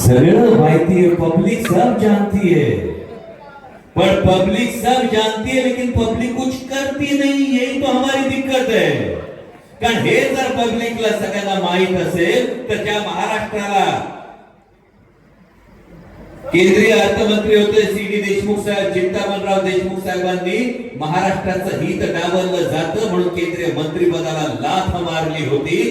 सगळं माहिती है पब्लिक सब जानती है। पर पब्लिक सब जानती है लेकिन पब्लिक कुछ करती नहीं यही तो हमारी दिक्कत है। कारण हे जर पब्लिकला सगळ्यांना माहीत असेल तर त्या महाराष्ट्राला केंद्रीय अर्थमंत्री होते सी डी देशमुख साहेब चिंतामणराव देशमुख साहेबांनी महाराष्ट्राचं हित डावललं जातं म्हणून केंद्रीय मंत्रिपदाला लाथ मारली होती.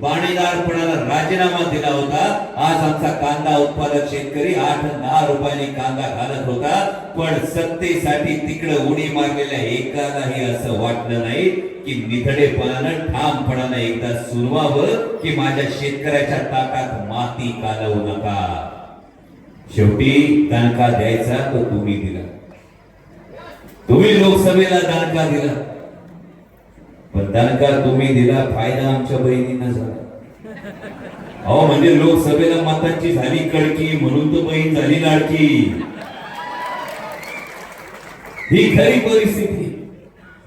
बाणीदारपणाला राजीनामा दिला होता. आज आमचा कांदा उत्पादक शेतकरी आठ दहा रुपयांनी कांदा घालत होता. पण सत्तेसाठी तिकडे उडी मारलेल्या एकालाही असं वाटलं नाही की निधडेपणानं ठामपणानं एकदा सुरवावं की माझ्या शेतकऱ्याच्या ताकात माती कालवू नका. शेवटी दणका द्यायचा तो तुम्ही दिला. तुम्ही लोकसभेला दणका दिला. पण दणका तुम्ही दिला फायदा आमच्या बहिणींना झाला. अहो म्हणजे लोकसभेला मतांची झाली कडकी म्हणून तो बहीण झाली लाडकी. ही खरी परिस्थिती.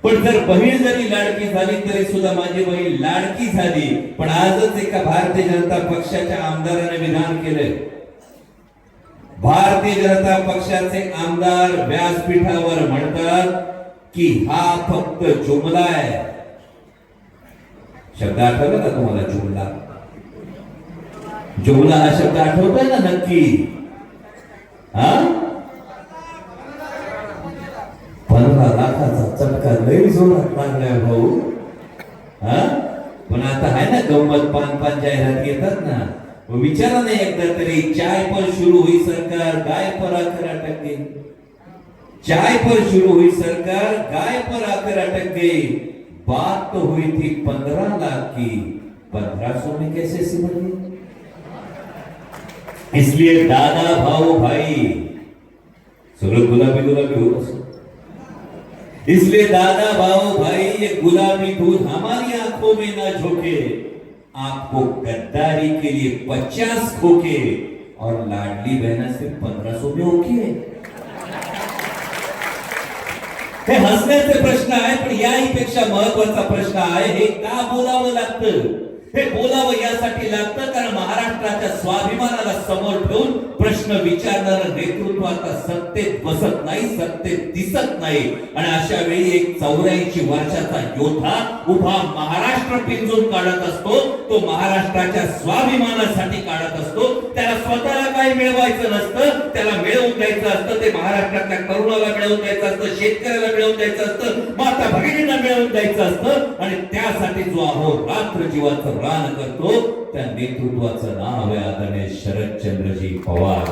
पण जर बहीण जरी लाडकी झाली तरी सुद्धा माझी बहीण लाडकी झाली. पण आजच एका भारतीय जनता पक्षाच्या आमदाराने विधान केलंय. भारतीय जनता पक्षाचे आमदार व्यासपीठावर म्हणतात की हा फक्त जुमला आहे. शब्द आठवला का तुम्हाला जुमला जुमला हा शब्द आठवतोय ना नक्की? हा? पंधरा लाखाचा चटका लई जोरात लागलाय भाऊ. हा? पण आता आहे ना गंमत पान पान जाहिरात घेतात ना. मग विचारा नाही एकदा तरी चाय पर शुरू हुई सरकार गाय पर आकर अटक गई चाय पर शुरू हुई सरकार गाय पर आकर अटक गई बात तो हुई थी पंद्रह लाख की। पंद्रह सौ में कैसे गई? इसलिए दादा भाऊ भाई सगळं गुलाबी गुलाबी असं इसलिए दादा भाऊ भाई, ये गुलाबी दूध हमारी आँखों में ना झोंके, आपको गद्दारी के लिए पचास खोके और लाडली बहना से पंद्रह सौ में ओके। हे हसण्याचे प्रश्न आहे पण याही पेक्षा महत्त्वाचा प्रश्न आहे हे का बोलावं लागतं? हे बोलावं यासाठी लागतं कारण महाराष्ट्राच्या स्वाभिमानाला समोर ठेवून प्रश्न विचारणारं नेतृत्व आता सत्तेत बसत नाही सत्तेत दिसत नाही. आणि अशा वेळी एक चौऱ्याऐंशी वर्षाचा योद्धा उभा महाराष्ट्र पिंजून काढत असतो तो महाराष्ट्राच्या स्वाभिमानासाठी काढत असतो त्याला स्वतःला काही मिळवायचं नसतं असतं ते महाराष्ट्रातल्या तरुणाला मिळवून द्यायचं असतं शेतकऱ्याला मिळवून द्यायचं असतं माता भगिनींना मिळवून द्यायचं असतं आणि त्यासाठी जो आहो रात्र जीवाचं रान करतो त्या नेतृत्वाचं नाव आहे आदरणीय शरदचंद्रजी पवार.